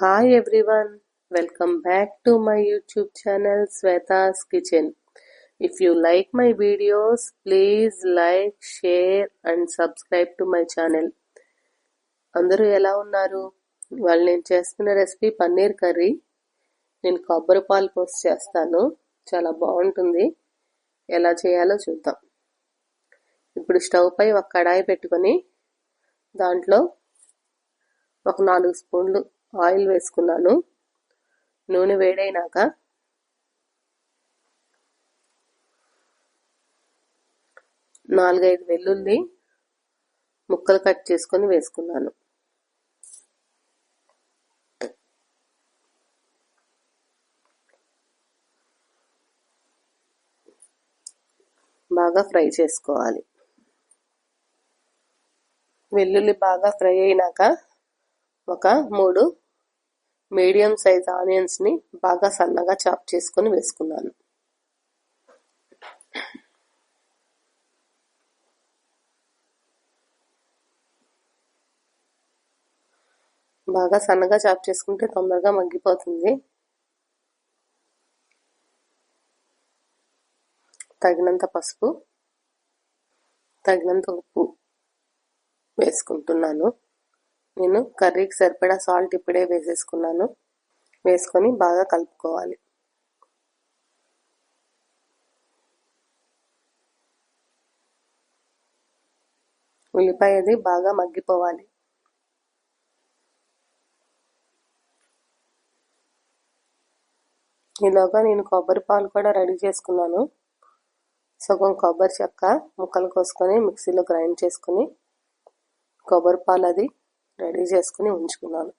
Hi everyone welcome back to my YouTube channel Shweta's kitchen if you like my videos please like share and subscribe to my channel అందరూ ఎలా ఉన్నారు? వాళ్ళు నేను చేస్తున్న recipe paneer curry. నేను కొబ్బరి పాలు పోస్ట్ చేస్తాను. చాలా బాగుంటుంది. ఎలా చేయాలో చూద్దాం. ఇప్పుడు స్టవ్ పై ఒక కడాయి పెట్టుకొని దాంట్లో ఒక నాలుగు స్పూన్లు ఆయిల్ వేసుకున్నాను. నూనె వేడైనాక నాలుగైదు వెల్లుల్లి ముక్కలు కట్ చేసుకొని వేసుకున్నాను. బాగా ఫ్రై చేసుకోవాలి. వెల్లుల్లి బాగా ఫ్రై అయినాక ఒక మూడు మీడియం సైజ్ ఆనియన్స్ని బాగా సన్నగా చాప్ చేసుకొని వేసుకున్నాను. బాగా సన్నగా చాప్ చేసుకుంటే తొందరగా మగ్గిపోతుంది. తగినంత పసుపు తగినంత ఉప్పు వేసుకుంటున్నాను. నేను కర్రీకి సరిపడా సాల్ట్ ఇప్పుడే వేసేసుకున్నాను. వేసుకొని బాగా కలుపుకోవాలి. ఉల్లిపాయ అది బాగా మగ్గిపోవాలి. ఈలోగా నేను కొబ్బరి పాలు కూడా రెడీ చేసుకున్నాను. సగం కొబ్బరి చెక్క ముక్కలు కోసుకొని మిక్సీలో గ్రైండ్ చేసుకుని కొబ్బరి పాలు అది రెడీ చేసుకుని ఉంచుకున్నాను.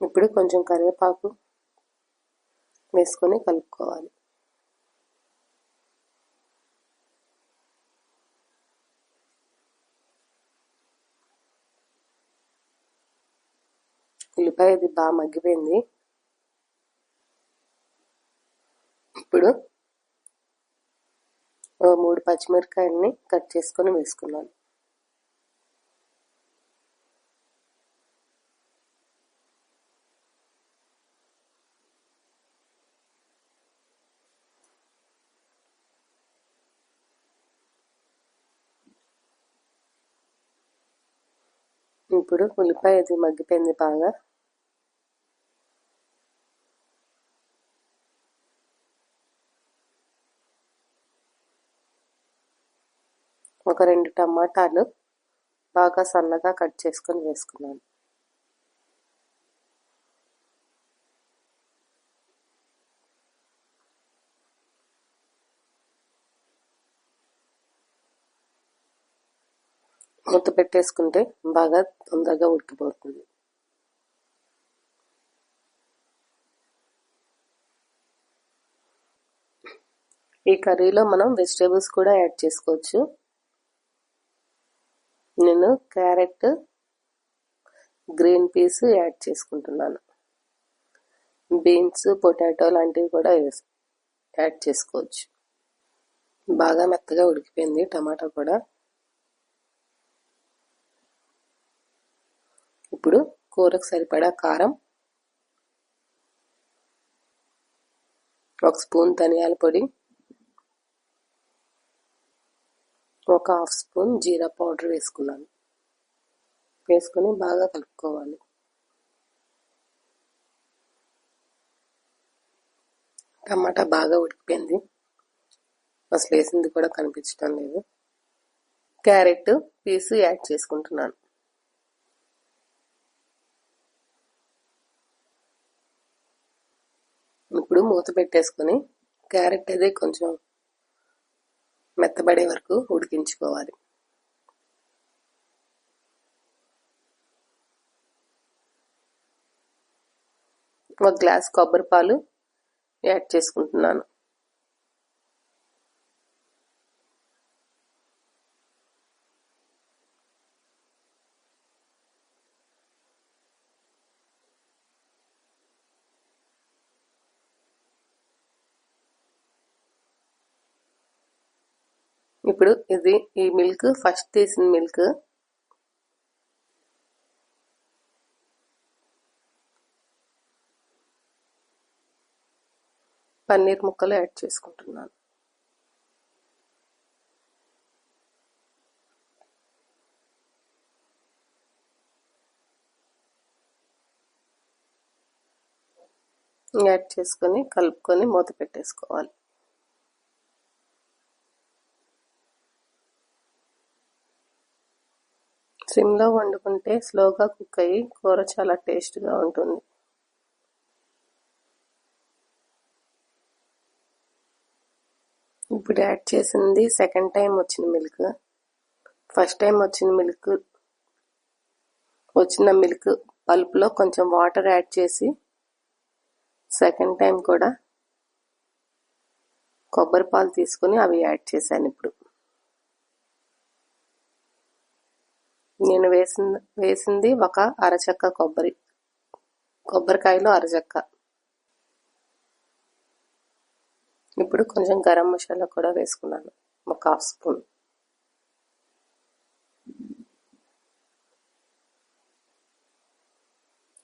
ఇప్పుడు కొంచెం కరివేపాకు వేసుకొని కలుపుకోవాలి. ఉల్లిపాయ ఇది బాగా మగ్గిపోయింది ఇప్పుడు మూడు పచ్చిమిరకాయలని కట్ చేసుకొని వేసుకున్నాను. ఇప్పుడు ఉల్లిపాయ అది మగ్గిపోయింది బాగా. ఒక రెండు టమాటాలు బాగా సన్నగా కట్ చేసుకొని వేసుకున్నాను. మూత పెట్టేసుకుంటే బాగా తొందరగా ఉడికిపోతుంది. ఈ కర్రీలో మనం వెజిటేబుల్స్ కూడా యాడ్ చేసుకోవచ్చు. నేను క్యారెట్ గ్రీన్ పీస్ యాడ్ చేసుకుంటున్నాను. బీన్స్ పొటాటో లాంటివి కూడా యాడ్ చేసుకోవచ్చు. బాగా మెత్తగా ఉడికిపోయింది టమాటా కూడా. ఇప్పుడు కూరకు సరిపడా కారం ఒక స్పూన్ ధనియాల పొడి ఒక హాఫ్ స్పూన్ జీరా పౌడర్ వేసుకున్నాను. వేసుకొని బాగా కలుపుకోవాలి. టమాటా బాగా ఉడికిపోయింది. అసలు వేసింది కూడా కనిపించడం లేదు. క్యారెట్ పీసు యాడ్ చేసుకుంటున్నాను. ఇప్పుడు మూత పెట్టేసుకొని క్యారెట్ అదే కొంచెం మెత్తబడే వరకు ఉడికించుకోవాలి. ఒక గ్లాస్ కొబ్బరి పాలు యాడ్ చేసుకుంటున్నాను. ఇప్పుడు ఇది ఈ మిల్క్ ఫస్ట్ తీసిన మిల్క్ పన్నీర్ ముక్కలు యాడ్ చేసుకుంటున్నాను. యాడ్ చేసుకొని కలుపుకొని మూత పెట్టేసుకోవాలి. సిమ్లో వండుకుంటే స్లోగా కుక్ అయ్యి కూర చాలా టేస్ట్గా ఉంటుంది. ఇప్పుడు యాడ్ చేసింది సెకండ్ టైం వచ్చిన మిల్క్. ఫస్ట్ టైం వచ్చిన మిల్క్ వచ్చిన మిల్క్ పల్పులో కొంచెం వాటర్ యాడ్ చేసి సెకండ్ టైం కూడా కొబ్బరి పాలు తీసుకుని అవి యాడ్ చేశాను ఇప్పుడు. నేను వేసిన వేసింది ఒక అరచక్క కొబ్బరి కొబ్బరికాయలో అరచక్క. ఇప్పుడు కొంచెం గరం మసాలా కూడా వేసుకున్నాను ఒక హాఫ్ స్పూన్.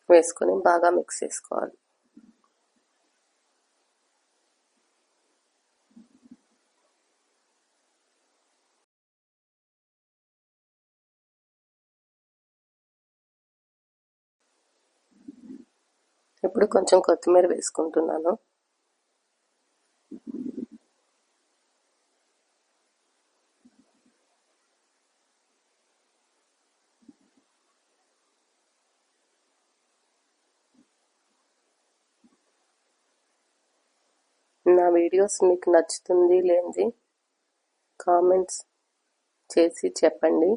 వేసుకొని బాగా మిక్స్ చేసుకోవాలి. ఇప్పుడు కొంచెం కొత్తిమీర వేసుకుంటున్నాను. నా వీడియోస్ మీకు నచ్చుతుంది లేనిది కామెంట్స్ చేసి చెప్పండి.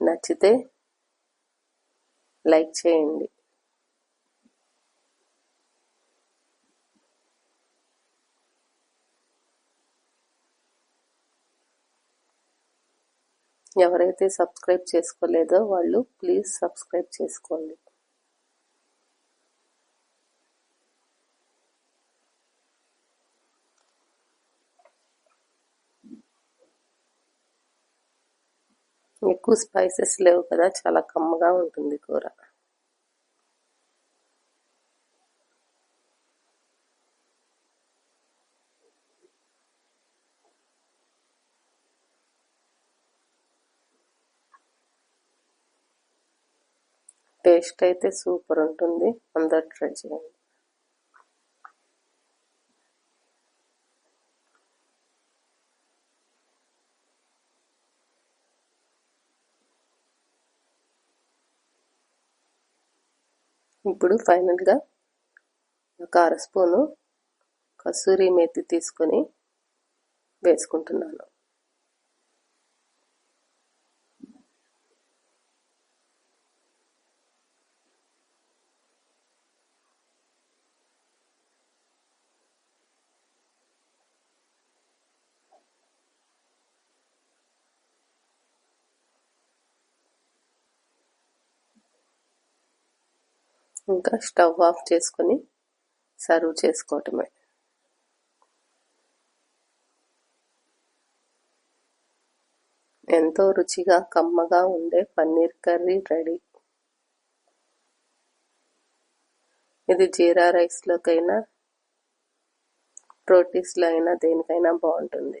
నచ్చితే లైక్ చేయండి. ఎవరైతే సబ్స్క్రైబ్ చేసుకోలేదో వాళ్ళు ప్లీజ్ సబ్స్క్రైబ్ చేసుకోండి. ఎక్కువ స్పైసెస్ లేవు కదా చాలా కమ్మగా ఉంటుంది కూర. టేస్ట్ అయితే సూపర్ ఉంటుంది. అందరు ట్రై చేయండి. ఇప్పుడు ఫైనల్గా ఒక అర స్పూను కసూరి మెత్తి తీసుకొని వేసుకుంటున్నాను. ఇంకా స్టవ్ ఆఫ్ చేసుకొని సర్వ్ చేసుకోవటమే. ఎంతో రుచిగా కమ్మగా ఉండే పన్నీర్ కర్రీ రెడీ. ఇది జీరా రైస్లోకైనా రోటీస్లో అయినా దేనికైనా బాగుంటుంది.